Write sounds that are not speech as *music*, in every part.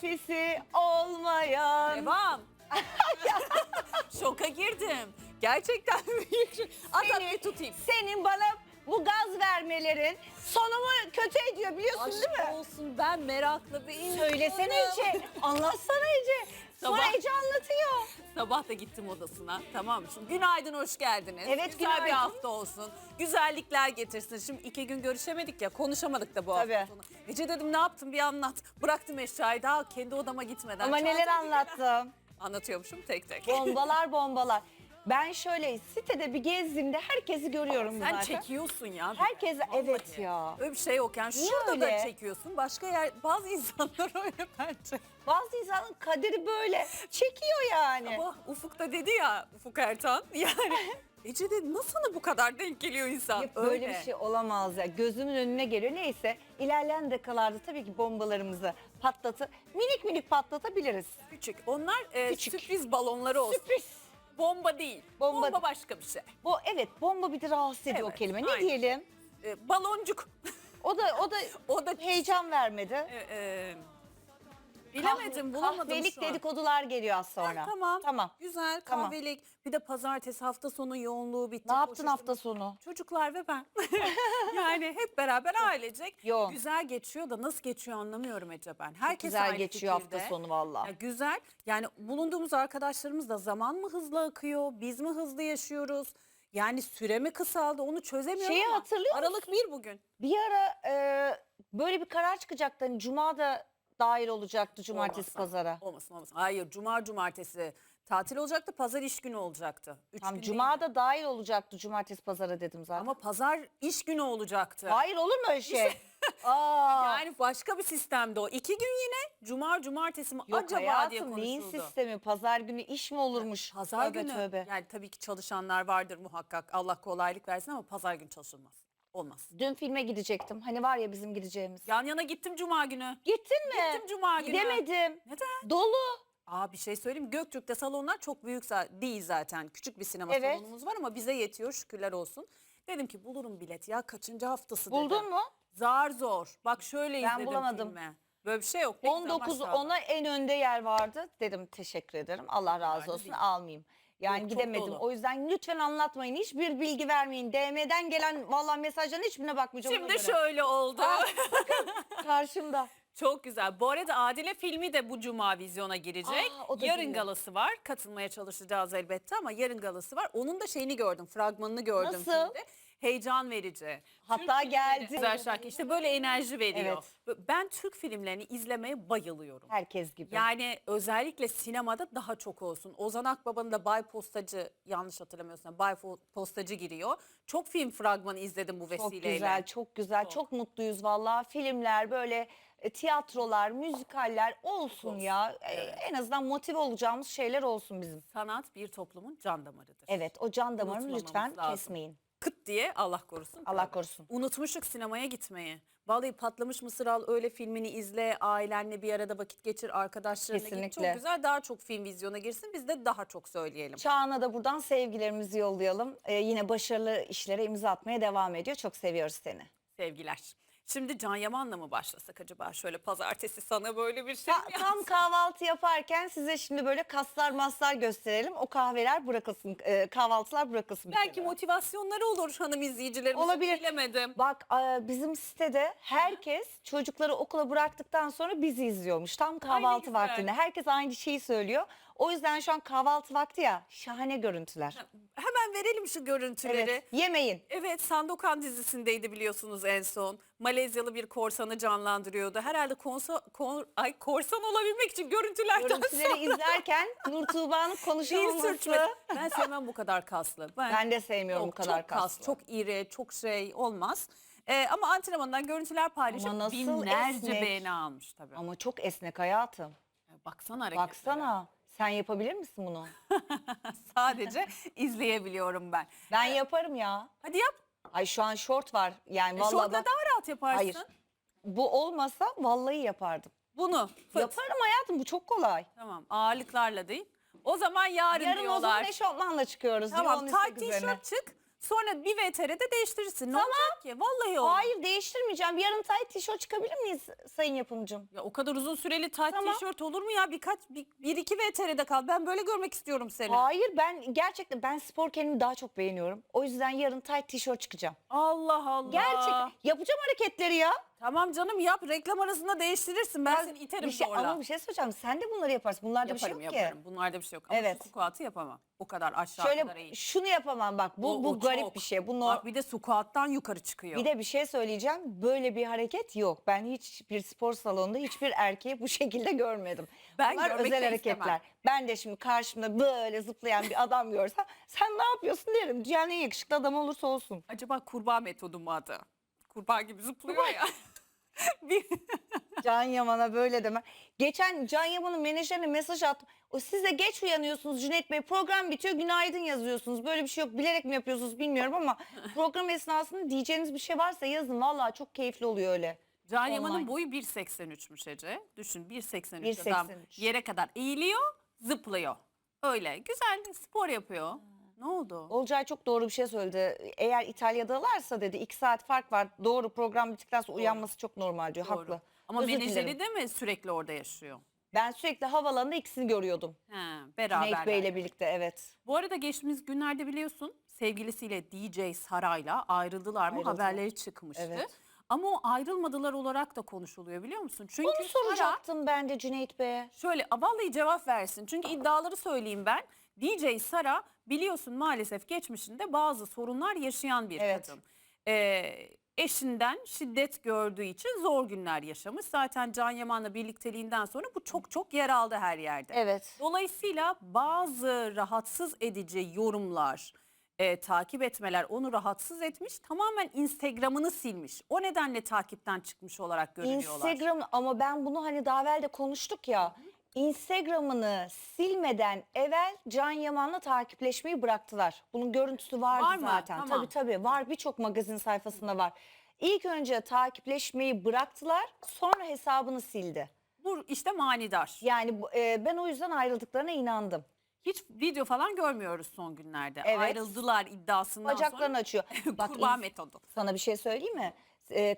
kafesi olmayan. Devam. *laughs* Şoka girdim. Gerçekten *laughs* büyük. Senin- bir tutayım. Senin bana bu gaz vermelerin sonumu kötü ediyor biliyorsun Aşk değil mi? olsun ben meraklı bir insanım. Söylesene Ece. Anlatsana Ece. Sonra Sabah- Ece anlatıyor. Sabah da gittim odasına. Tamam mı? Şimdi günaydın, hoş geldiniz. Evet, Güzel bir günaydın. hafta olsun. Güzellikler getirsin. Şimdi iki gün görüşemedik ya, konuşamadık da bu Tabii. hafta sonu. Ece dedim ne yaptın bir anlat. Bıraktım eşyayı daha kendi odama gitmeden. Ama neler Çantamı- anlattım. Anlatıyormuşum tek tek. Bombalar bombalar. Ben şöyle sitede bir gezdiğimde herkesi görüyorum Sen zaten. çekiyorsun ya. Vallahi. evet ya. Öyle bir şey yok yani. Niye Şurada öyle? da çekiyorsun. Başka yer bazı *laughs* insanlar öyle bence. Bazı insanın kaderi böyle çekiyor yani. Ama Ufuk da dedi ya Ufuk Ertan *laughs* yani Ece dedi nasıl bu kadar denk geliyor insan? Yok, böyle Öyle. bir şey olamaz ya. Gözümün önüne geliyor. Neyse ilerleyen dakikalarda tabii ki bombalarımızı patlatı minik minik patlatabiliriz. Küçük. Onlar e, Küçük. sürpriz balonları olsun. Sürpriz. Bomba değil. Bomba Bomba, başka bir şey. Bu evet bomba bir de rahatsız ediyor Evet, kelime. Ne aynen. diyelim? E, baloncuk. O da o da *laughs* o da heyecan vermedi. e, e, bilemedim bulamadım Kahvelik şu an. dedikodular geliyor az sonra. Ha, tamam. Tamam. Güzel Tamam. kahvelik. Bir de pazartesi hafta sonu yoğunluğu bitti. Ne yaptın Koşuşturma- hafta sonu? Çocuklar ve ben. *laughs* yani hep beraber ailecek. Yoğun. Güzel geçiyor da nasıl geçiyor anlamıyorum Ece ben. Herkes güzel aynı geçiyor fikirde. hafta sonu valla. Ya güzel. Yani bulunduğumuz arkadaşlarımız da zaman mı hızlı akıyor? Biz mi hızlı yaşıyoruz? Yani süre mi kısaldı? Onu çözemiyorum Şeyi ama hatırlıyor musun? Aralık bir bugün. Bir ara e, böyle bir karar çıkacaktı. Hani Cuma da dahil olacaktı cumartesi Olmasın. pazara. Olmasın olmasın. Hayır cuma cumartesi tatil olacaktı. Pazar iş günü olacaktı. Üç Tam gün Cuma değil. da dahil olacaktı cumartesi pazara dedim zaten. Ama pazar iş günü olacaktı. Hayır olur mu öyle şey? *laughs* Aa. Yani başka bir sistemde o. İki gün yine cuma cumartesi mi Yok acaba diye hayatım neyin konuşuldu. sistemi? Pazar günü iş mi olurmuş? Pazar Tövbe günü tövbe. yani tabii ki çalışanlar vardır muhakkak. Allah kolaylık versin ama pazar günü çalışılmaz. Olmaz. Dün filme gidecektim. Hani var ya bizim gideceğimiz. Yan yana gittim cuma günü. Gittin mi? Gittim cuma günü. Gidemedim. Neden? Dolu. Aa bir şey söyleyeyim mi? Göktürk'te salonlar çok büyük za- değil zaten. Küçük bir sinema Evet. salonumuz var ama bize yetiyor şükürler olsun. Dedim ki bulurum bilet ya kaçıncı haftası dedim. Buldun mu? Zar zor. Bak şöyle Ben izledim bulamadım. filmi. Böyle bir şey yok. Ne güzel 19 maşallah. ona en önde yer vardı. Dedim teşekkür ederim. Allah razı olsun. Almayayım. Yani Yok, gidemedim. O yüzden lütfen anlatmayın. Hiçbir bilgi vermeyin. DM'den gelen vallahi mesajların hiçbirine bakmayacağım. ona Şimdi göre. şöyle oldu. *laughs* Karşımda. Çok güzel. Bu arada Adile filmi de bu cuma vizyona girecek. Aa, o da yarın bilmiyorum. galası var. Katılmaya çalışacağız elbette ama yarın galası var. Onun da şeyini gördüm, fragmanını gördüm Nasıl? filmde. Heyecan verici. Hatta Türk geldi. Güzel şarkı. İşte böyle enerji veriyor. Evet. Ben Türk filmlerini izlemeye bayılıyorum. Herkes gibi. Yani özellikle sinemada daha çok olsun. Ozan Akbaba'nın da Bay Postacı yanlış hatırlamıyorsam Bay Postacı giriyor. Çok film fragmanı izledim bu çok vesileyle. güzel, çok güzel. Çok, Çok. mutluyuz vallahi. Filmler böyle e, tiyatrolar, müzikaller olsun, Olsun, ya. E, evet. En azından motive olacağımız şeyler olsun bizim. Sanat bir toplumun can damarıdır. Evet, o can damarını lütfen lazım. kesmeyin. Kıt diye Allah korusun. Allah korusun. Unutmuşuk sinemaya gitmeyi. Vallahi patlamış mısır al öyle filmini izle, ailenle bir arada vakit geçir, arkadaşlarına git. Kesinlikle. Çok güzel daha çok film vizyona girsin biz de daha çok söyleyelim. Çağan'a da buradan sevgilerimizi yollayalım. Ee, yine başarılı işlere imza atmaya devam ediyor. Çok seviyoruz seni. Sevgiler. Şimdi Can Yaman'la mı başlasak acaba? Şöyle pazartesi sana böyle bir şey Ta- mi tam kahvaltı yaparken size şimdi böyle kaslar maslar gösterelim. O kahveler bırakılsın, e, kahvaltılar bırakılsın. bir Belki kenara. motivasyonları olur hanım izleyicilerimiz. Olabilir. Bilemedim. Bak e, bizim sitede herkes çocukları okula bıraktıktan sonra bizi izliyormuş. Tam kahvaltı güzel. vaktinde. Herkes aynı şeyi söylüyor. O yüzden şu an kahvaltı vakti ya şahane görüntüler. Hemen verelim şu görüntüleri. Evet yemeyin. Evet Sandokan dizisindeydi biliyorsunuz en son. Malezyalı bir korsanı canlandırıyordu. Herhalde konsa, kon- ay, korsan olabilmek için görüntülerden Görüntüleri izlerken Nur Tuğba'nın *laughs* Dil sürçmesi. Ben sevmem bu kadar kaslı. Ben de sevmiyorum bu kadar çok kas, kaslı. Çok iri, çok şey olmaz. Ee, ama antrenmandan görüntüler paylaşıp Ama nasıl binlerce esnek. beğeni almış tabii. Ama çok esnek hayatım. Baksana hareketlere. Baksana. Sen yapabilir misin bunu? *laughs* Sadece izleyebiliyorum ben. Ben yaparım ya. Hadi yap. Ay şu an short var. Yani E, vallahi şortla bak, daha rahat yaparsın. Hayır. bu olmasa vallahi yapardım. Bunu fıt. Yaparım hayatım bu çok kolay. Tamam ağırlıklarla değil. O zaman yarın, Yarın o diyorlar. zaman eşofmanla çıkıyoruz. Tamam Onun tight istek üzerine. tişört çık. Sonra bir VTR'de değiştirirsin. Ne olacak ki? Vallahi olmaz. Hayır değiştirmeyeceğim. Yarın tight tişört çıkabilir miyiz sayın yapımcım? Ya o kadar uzun süreli tight Tamam. tişört olur mu ya? Birkaç bir, bir iki VTR'de kal. Ben böyle görmek istiyorum seni. Hayır ben gerçekten ben spor kendimi daha çok beğeniyorum. O yüzden yarın tight tişört çıkacağım. Allah Allah. Gerçekten yapacağım hareketleri ya. Tamam canım yap. Reklam arasında değiştirirsin. Ben seni iterim bir şey, zorla. ama bir şey söyleyeceğim. Sen de bunları yaparsın. Bunlarda bir şey yaparım yok yaparım. ki. Bunlarda bir şey yok. Ama Evet. squat'ı yapamam. O kadar aşağı kadar Şöyle eğil. şunu yapamam bak. Bu O- bu o garip çok. bir şey. Bu no- Bak bir de squat'tan yukarı çıkıyor. Bir de bir şey söyleyeceğim. Böyle bir hareket yok. Ben hiçbir spor salonunda hiçbir erkeği bu şekilde görmedim. Ben Bunlar görmek özel de hareketler. istemem. Ben de şimdi karşımda böyle zıplayan bir adam görsem sen ne yapıyorsun derim. Dünyanın en yakışıklı adam olursa olsun. Acaba kurbağa metodu mu adı? Kurbağa gibi zıplıyor ya. *laughs* bir, Can Yaman'a böyle deme. Geçen Can Yaman'ın menajerine mesaj attım. O siz de geç uyanıyorsunuz Cüneyt Bey. Program bitiyor günaydın yazıyorsunuz. Böyle bir şey yok. Bilerek mi yapıyorsunuz bilmiyorum ama *laughs* program esnasında diyeceğiniz bir şey varsa yazın. Vallahi çok keyifli oluyor öyle. Can. Yaman'ın boyu 1.83'müş Ece. Düşün 1.83 adam 1.83. yere kadar eğiliyor, zıplıyor. Öyle güzel spor yapıyor. Ne oldu? Olcay çok doğru bir şey söyledi. Eğer İtalya'dalarsa dedi iki saat fark var. Doğru program bittikten sonra uyanması çok normal diyor. Doğru. Haklı. Ama Özür menajeri dilerim. de mi sürekli orada yaşıyor? Ben sürekli havalanında ikisini görüyordum. He, Cüneyt beraberler. Bey'le birlikte evet. Bu arada geçtiğimiz günlerde biliyorsun sevgilisiyle DJ Saray'la ayrıldılar mı Ayrıldılar. haberleri çıkmıştı. Evet. Ama o ayrılmadılar olarak da konuşuluyor biliyor musun? Çünkü Onu Sara soracaktım ben de Cüneyt Bey'e. şöyle vallahi cevap versin. Çünkü iddiaları söyleyeyim ben. DJ Sara biliyorsun maalesef geçmişinde bazı sorunlar yaşayan bir Evet. kadın. Ee, eşinden şiddet gördüğü için zor günler yaşamış. Zaten Can Yaman'la birlikteliğinden sonra bu çok çok yer aldı her yerde. Evet. Dolayısıyla bazı rahatsız edici yorumlar, e, takip etmeler onu rahatsız etmiş. Tamamen Instagram'ını silmiş. O nedenle takipten çıkmış olarak görülüyorlar. Instagram ama ben bunu hani daha evvel de konuştuk ya. Instagram'ını silmeden evvel Can Yaman'la takipleşmeyi bıraktılar. Bunun görüntüsü vardı Var mı? zaten. Tamam. Tabii tabii var birçok magazin sayfasında var. İlk önce takipleşmeyi bıraktılar sonra hesabını sildi. Bu işte manidar. Yani bu- e, ben o yüzden ayrıldıklarına inandım. Hiç video falan görmüyoruz son günlerde. Evet. Ayrıldılar iddiasından Bacaklarını açıyor. sonra. *laughs* Bak Kurbağa ins- metodu. Sana bir şey söyleyeyim mi?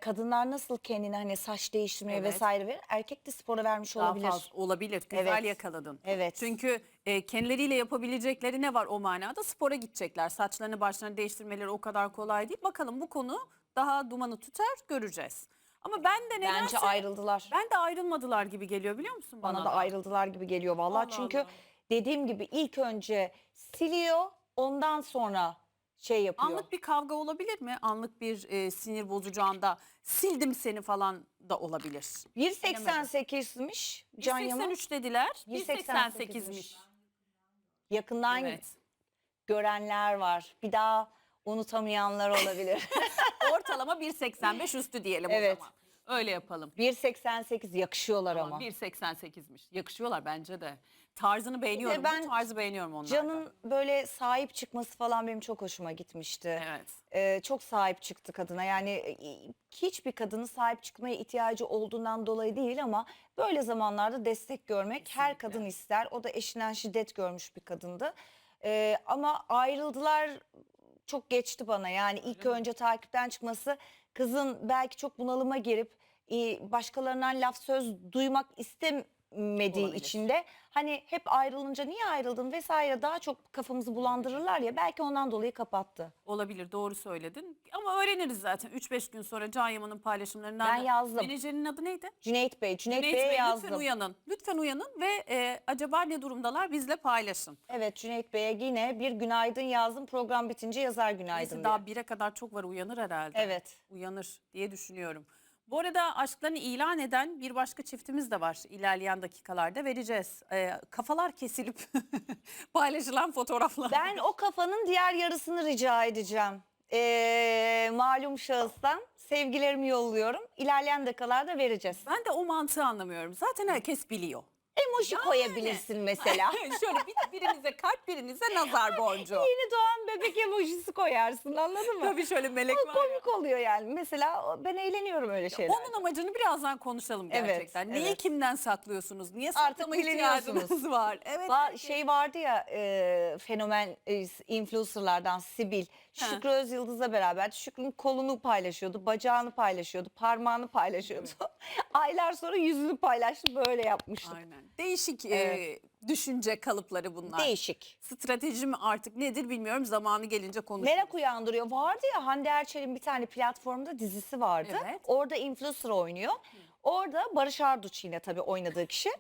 Kadınlar nasıl kendine hani saç değiştirmeye Evet. vesaire verir. Erkek de spora vermiş Daha olabilir. fazla olabilir. Güzel Evet. yakaladın. Evet. Çünkü e, kendileriyle yapabilecekleri ne var o manada? Spora gidecekler. Saçlarını başlarını değiştirmeleri o kadar kolay değil. Bakalım bu konu daha dumanı tutar göreceğiz. Ama ben de nedense Bence ayrıldılar. ben de ayrılmadılar gibi geliyor biliyor musun bana? Bana da ayrıldılar gibi geliyor vallahi. Allah Çünkü Allah. dediğim gibi ilk önce siliyor ondan sonra şey yapıyor. Anlık bir kavga olabilir mi? Anlık bir e, sinir bozucu anda sildim seni falan da olabilir. 1.88'miş Can Yaman. 183 dediler. 1.88'miş. 188'miş. Yakından Evet. görenler var. Bir daha unutamayanlar olabilir. *laughs* Ortalama 1.85 üstü diyelim Evet. o zaman. Öyle yapalım. 1.88 yakışıyorlar ama. 1.88'miş. Yakışıyorlar bence de. Tarzını beğeniyorum. ben Bu tarzı beğeniyorum onlarda. Can'ın böyle sahip çıkması falan benim çok hoşuma gitmişti. Evet. Ee, çok sahip çıktı kadına. Yani e, hiçbir kadının sahip çıkmaya ihtiyacı olduğundan dolayı değil ama böyle zamanlarda destek görmek her Kesinlikle. kadın ister. O da eşinden şiddet görmüş bir kadındı. Ee, ama ayrıldılar çok geçti bana. Yani ilk önce takipten çıkması kızın belki çok bunalıma girip e, başkalarından laf söz duymak istemediği Olabilir. için de hani hep ayrılınca niye ayrıldın vesaire daha çok kafamızı bulandırırlar ya belki ondan dolayı kapattı. Olabilir doğru söyledin. Ama öğreniriz zaten 3-5 gün sonra Can Yaman'ın paylaşımlarından. Ben da- yazdım. Menajerinin adı neydi? Cüneyt Bey, Cüneyt, Cüneyt Bey'e Bey yazdım. lütfen uyanın. Lütfen uyanın ve e, acaba ne durumdalar bizle paylaşın. Evet Cüneyt Bey'e yine bir günaydın yazdım. Program bitince yazar günaydın Neyse diye. daha 1'e kadar çok var uyanır herhalde. Evet. Uyanır diye düşünüyorum. Bu arada aşklarını ilan eden bir başka çiftimiz de var. İlerleyen dakikalarda vereceğiz. Ee, kafalar kesilip *laughs* paylaşılan fotoğraflar. Ben o kafanın diğer yarısını rica edeceğim. Ee, malum şahıstan sevgilerimi yolluyorum. İlerleyen dakikalarda vereceğiz. Ben de o mantığı anlamıyorum. Zaten herkes biliyor. Emoji Yani. koyabilirsin mesela. *laughs* Şöyle bir, birinize kalp birinize nazar boncuğu. Yeni doğan bebek emojisi koyarsın anladın mı? Tabii şöyle melek O var ya. komik oluyor yani. Mesela ben eğleniyorum öyle şeyler. Onun amacını birazdan konuşalım Evet, gerçekten. Neyi evet. kimden saklıyorsunuz? Niye Artık saklama ihtiyacınız var? Evet. Belki. şey vardı ya e, fenomen e, influencerlardan Sibil. Şükrü Özyıldız'la beraber Şükrü'nün kolunu paylaşıyordu, bacağını paylaşıyordu, parmağını paylaşıyordu. *laughs* Aylar sonra yüzünü paylaştı böyle yapmıştık. Aynen. Değişik Evet. e, düşünce kalıpları bunlar. Değişik. Strateji mi artık nedir bilmiyorum. Zamanı gelince konuşuruz. Merak uyandırıyor. Vardı ya Hande Erçel'in bir tane platformda dizisi vardı. Evet. Orada influencer oynuyor. Orada Barış Arduç yine tabii oynadığı kişi.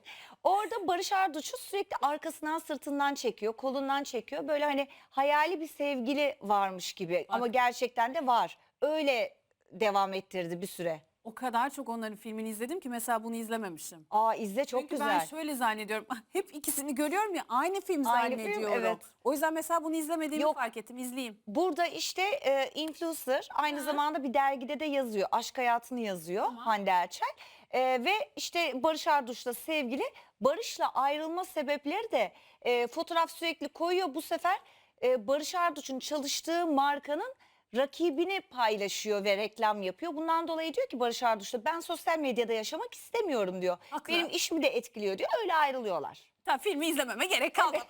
Orada Barış Arduç'u sürekli arkasından sırtından çekiyor, kolundan çekiyor. Böyle hani hayali bir sevgili varmış gibi ama gerçekten de var. Öyle devam ettirdi bir süre. O kadar çok onların filmini izledim ki mesela bunu izlememişim. Aa izle çok Çünkü güzel. ben şöyle zannediyorum. *laughs* Hep ikisini görüyorum ya aynı film Aynı film, zannediyorum. evet. O yüzden mesela bunu izlemediğimi Yok. fark ettim. İzleyeyim. Burada işte e, influencer aynı zamanda bir dergide de yazıyor. Aşk hayatını yazıyor Hande Erçel. E, ve işte Barış Arduç'la sevgili. Barış'la ayrılma sebepleri de e, fotoğraf sürekli koyuyor. Bu sefer e, Barış Arduç'un çalıştığı markanın rakibini paylaşıyor ve reklam yapıyor. Bundan dolayı diyor ki Barış Arduç'la ben sosyal medyada yaşamak istemiyorum diyor. Haklı. Benim işimi de etkiliyor diyor. Öyle ayrılıyorlar. Tamam filmi izlememe gerek kalmadı.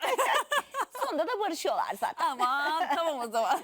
*laughs* Sonunda da barışıyorlar zaten. Aman tamam o zaman.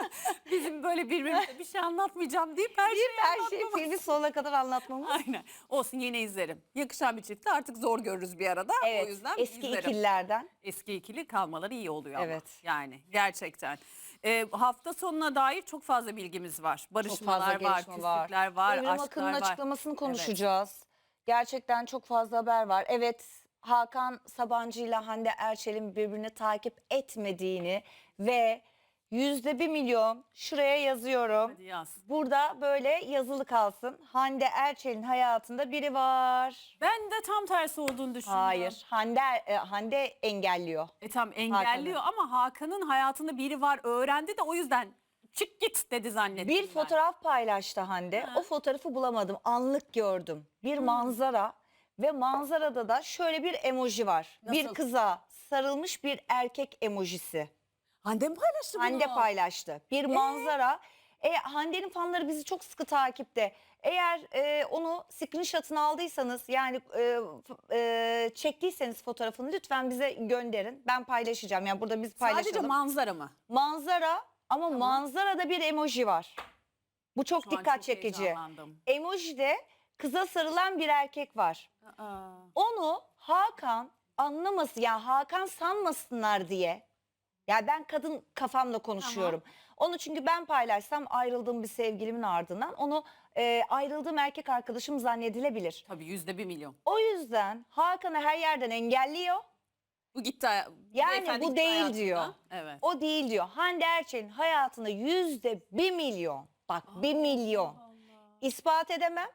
*laughs* Bizim böyle birbirimize bir şey anlatmayacağım deyip her şeyi Her şeyi anlatmamız. filmi sonuna kadar anlatmamız. Aynen. Olsun yine izlerim. Yakışan bir çifti artık zor görürüz bir arada. Evet, o yüzden eski izlerim. ikililerden. Eski ikili kalmaları iyi oluyor ama. Evet. Yani gerçekten. Ee, hafta sonuna dair çok fazla bilgimiz var. Çok Barışmalar fazla var, gelişme var. küslükler var, Evrim aşklar Akın'ın var. açıklamasını konuşacağız. Gerçekten çok fazla haber var. Evet Hakan Sabancı ile Hande Erçel'in birbirini takip etmediğini ve yüzde bir milyon şuraya yazıyorum. Hadi yaz. Burada böyle yazılı kalsın. Hande Erçel'in hayatında biri var. Ben de tam tersi olduğunu düşünüyorum. Hayır. Hande e, Hande engelliyor. E tam engelliyor ama Hakan'ın hayatında biri var öğrendi de o yüzden çık git dedi zannettim Bir ben. fotoğraf paylaştı Hande. Ha. O fotoğrafı bulamadım. Anlık gördüm. Bir manzara ve manzarada da şöyle bir emoji var. Bir Nasıl? kıza sarılmış bir erkek emojisi. Hande mi paylaştı bunu? Hande paylaştı. Bir manzara. E, Hande'nin fanları bizi çok sıkı takipte. Eğer e, onu screenshot'ını aldıysanız yani e, f- e, çektiyseniz fotoğrafını lütfen bize gönderin. Ben paylaşacağım. Yani burada biz paylaşalım. Sadece manzara mı? manzara ama manzarada bir emoji var. Bu çok Şu an dikkat çok çekici. heyecanlandım. Emojide kıza sarılan bir erkek var. Aa. Onu Hakan anlamasın yani Hakan sanmasınlar diye. Ya ben kadın kafamla konuşuyorum. Onu çünkü ben paylaşsam ayrıldığım bir sevgilimin ardından onu e, ayrıldığım erkek arkadaşım zannedilebilir. Tabii yüzde bir milyon. O yüzden Hakan'ı her yerden engelliyor. Bu gitti. bu Yani beyefendi bu gitti değil hayatından. diyor. Evet. O değil diyor. Hande Erçel'in hayatında yüzde bir milyon. Bak bir milyon. İspat edemem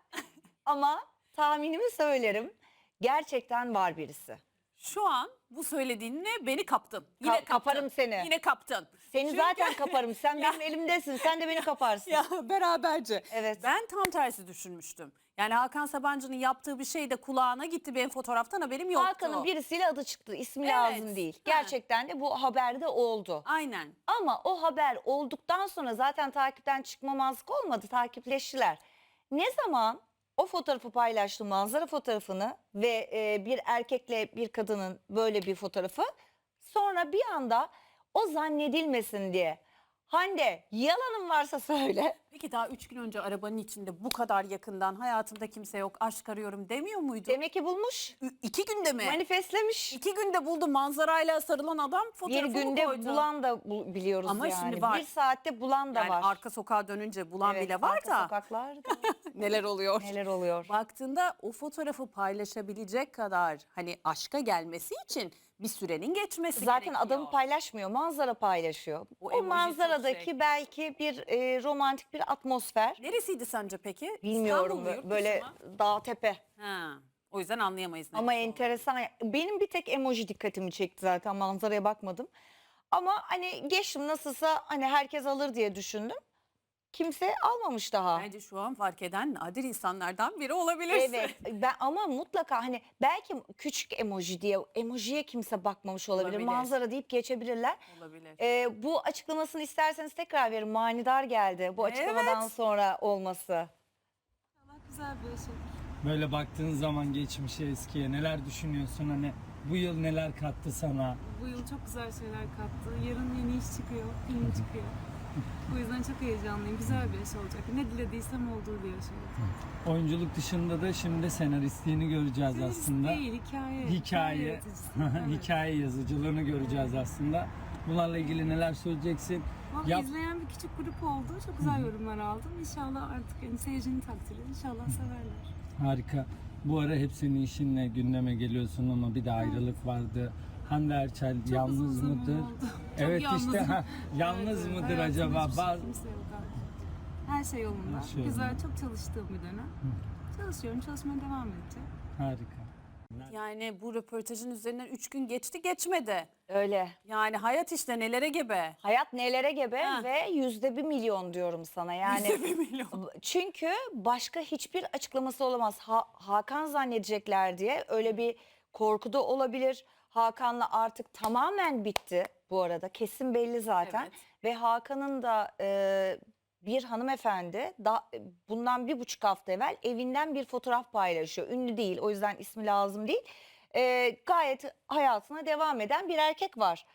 ama tahminimi söylerim. Gerçekten var birisi. Şu an bu söylediğinle beni kaptın. Yine Ka- kaptın. kaparım seni. Yine kaptın. Seni Çünkü- zaten kaparım. Sen *laughs* benim elimdesin. Sen de beni kaparsın. Ya beraberce. Evet. Ben tam tersi düşünmüştüm. Yani Hakan Sabancı'nın yaptığı bir şey de kulağına gitti. Benim fotoğraftan haberim yoktu. Hakan'ın birisiyle adı çıktı. İsmi Evet. lazım değil. Ha. Gerçekten de bu haberde oldu. Aynen. Ama o haber olduktan sonra zaten takipten çıkmamazlık olmadı. Takipleştiler. Ne zaman o fotoğrafı paylaştı manzara fotoğrafını ve e, bir erkekle bir kadının böyle bir fotoğrafı sonra bir anda o zannedilmesin diye Hande yalanın varsa söyle. Peki daha üç gün önce arabanın içinde bu kadar yakından hayatımda kimse yok aşk arıyorum demiyor muydu? Demek ki bulmuş. Ü- İki günde mi? Manifestlemiş. İki günde buldu manzarayla sarılan adam Bir fotoğrafını günde koydu. bulan da bu- biliyoruz Ama yani. şimdi var. Bir saatte bulan da yani var. arka sokağa dönünce bulan Evet, bile var arka da sokaklarda *laughs* neler oluyor? neler oluyor. Baktığında o fotoğrafı paylaşabilecek kadar hani aşka gelmesi için bir sürenin geçmesi Zaten gerekiyor. adamı paylaşmıyor, manzara paylaşıyor. O O, emoji çok manzaradaki şey. belki bir e, romantik bir atmosfer. Neresiydi sence peki? Bilmiyorum İstanbul mu, yurt böyle dışı mı? dağ tepe. Ha, o yüzden anlayamayız. Ama neresi olduğunu. enteresan. Benim bir tek emoji dikkatimi çekti zaten manzaraya bakmadım. Ama hani geçtim nasılsa hani herkes alır diye düşündüm. Kimse almamış daha. Bence şu an fark eden nadir insanlardan biri olabilirsin. Evet ben ama mutlaka hani belki küçük emoji diye emojiye kimse bakmamış olabilir. Olabilir. Manzara deyip geçebilirler. Olabilir. Ee, bu açıklamasını isterseniz tekrar verin. Manidar geldi bu açıklamadan Evet. sonra olması. Allah güzel bir olur. Böyle baktığın zaman geçmişe eskiye neler düşünüyorsun hani bu yıl neler kattı sana? Bu yıl çok güzel şeyler kattı. Yarın yeni iş çıkıyor, film çıkıyor. Bu yüzden çok heyecanlıyım. Güzel bir yaş olacak. Ne dilediysem olduğu bir yaş olacak. Oyunculuk dışında da şimdi senaristliğini göreceğiz Senarist aslında. Değil, hikaye. Hikaye, yaratıcısı. *laughs* Evet. hikaye yazıcılığını göreceğiz aslında. Bunlarla ilgili neler söyleyeceksin? Vallahi Yap- izleyen bir küçük grup oldu. Çok güzel yorumlar aldım. İnşallah artık yani seyircinin takdiri. İnşallah severler. Harika. Bu ara hep senin işinle gündeme geliyorsun ama bir de ayrılık vardı. Hande Erçel Çok yalnız uzun mıdır? Evet yalnızım. işte ha, yalnız Evet, mıdır acaba? şey- Bazı. Her şey yolunda. Her şey Güzel, yolunda. çok çalıştığım bir dönem. Çalışıyorum, çalışmaya devam edeceğim. harika. Yani bu röportajın üzerinden 3 gün geçti geçmedi. Öyle. Yani hayat işte nelere gebe. Hayat nelere gebe Ha. ve yüzde bir milyon diyorum sana yani. Yüzde bir milyon. Çünkü başka hiçbir açıklaması olamaz. Ha- Hakan zannedecekler diye öyle bir korku da olabilir. Hakan'la artık tamamen bitti bu arada. Kesin belli zaten. Evet. Ve Hakan'ın da e, bir hanımefendi da, bundan bir buçuk hafta evvel evinden bir fotoğraf paylaşıyor. Ünlü değil o yüzden ismi lazım değil. E, gayet hayatına devam eden bir erkek var.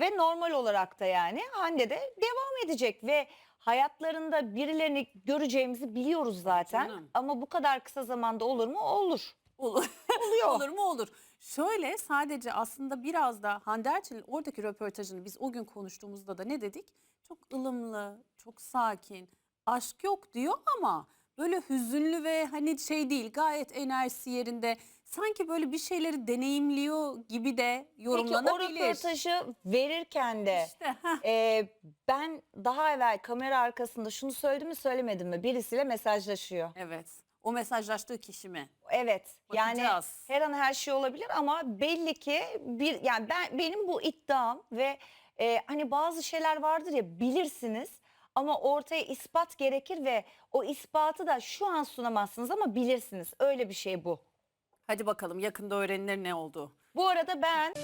Ve normal olarak da yani Hande de devam edecek ve hayatlarında birilerini göreceğimizi biliyoruz zaten. canım. Ama bu kadar kısa zamanda olur mu? Olur. Olur. Oluyor. olur mu olur. Şöyle sadece aslında biraz da Hande Erçel'in oradaki röportajını biz o gün konuştuğumuzda da ne dedik? Çok ılımlı, çok sakin, aşk yok diyor ama böyle hüzünlü ve hani şey değil gayet enerjisi yerinde. Sanki böyle bir şeyleri deneyimliyor gibi de Peki yorumlanabilir. o röportajı verirken de İşte, e, ben daha evvel kamera arkasında şunu söyledim mi söylemedim mi? Birisiyle mesajlaşıyor. Evet. O mesajlaştığı kişi mi? Evet. Yani Bakacağız. her an her şey olabilir ama belli ki bir yani ben benim bu iddiam ve e, hani bazı şeyler vardır ya bilirsiniz ama ortaya ispat gerekir ve o ispatı da şu an sunamazsınız ama bilirsiniz. Öyle bir şey bu. Hadi bakalım yakında öğrenilir ne oldu. Bu arada ben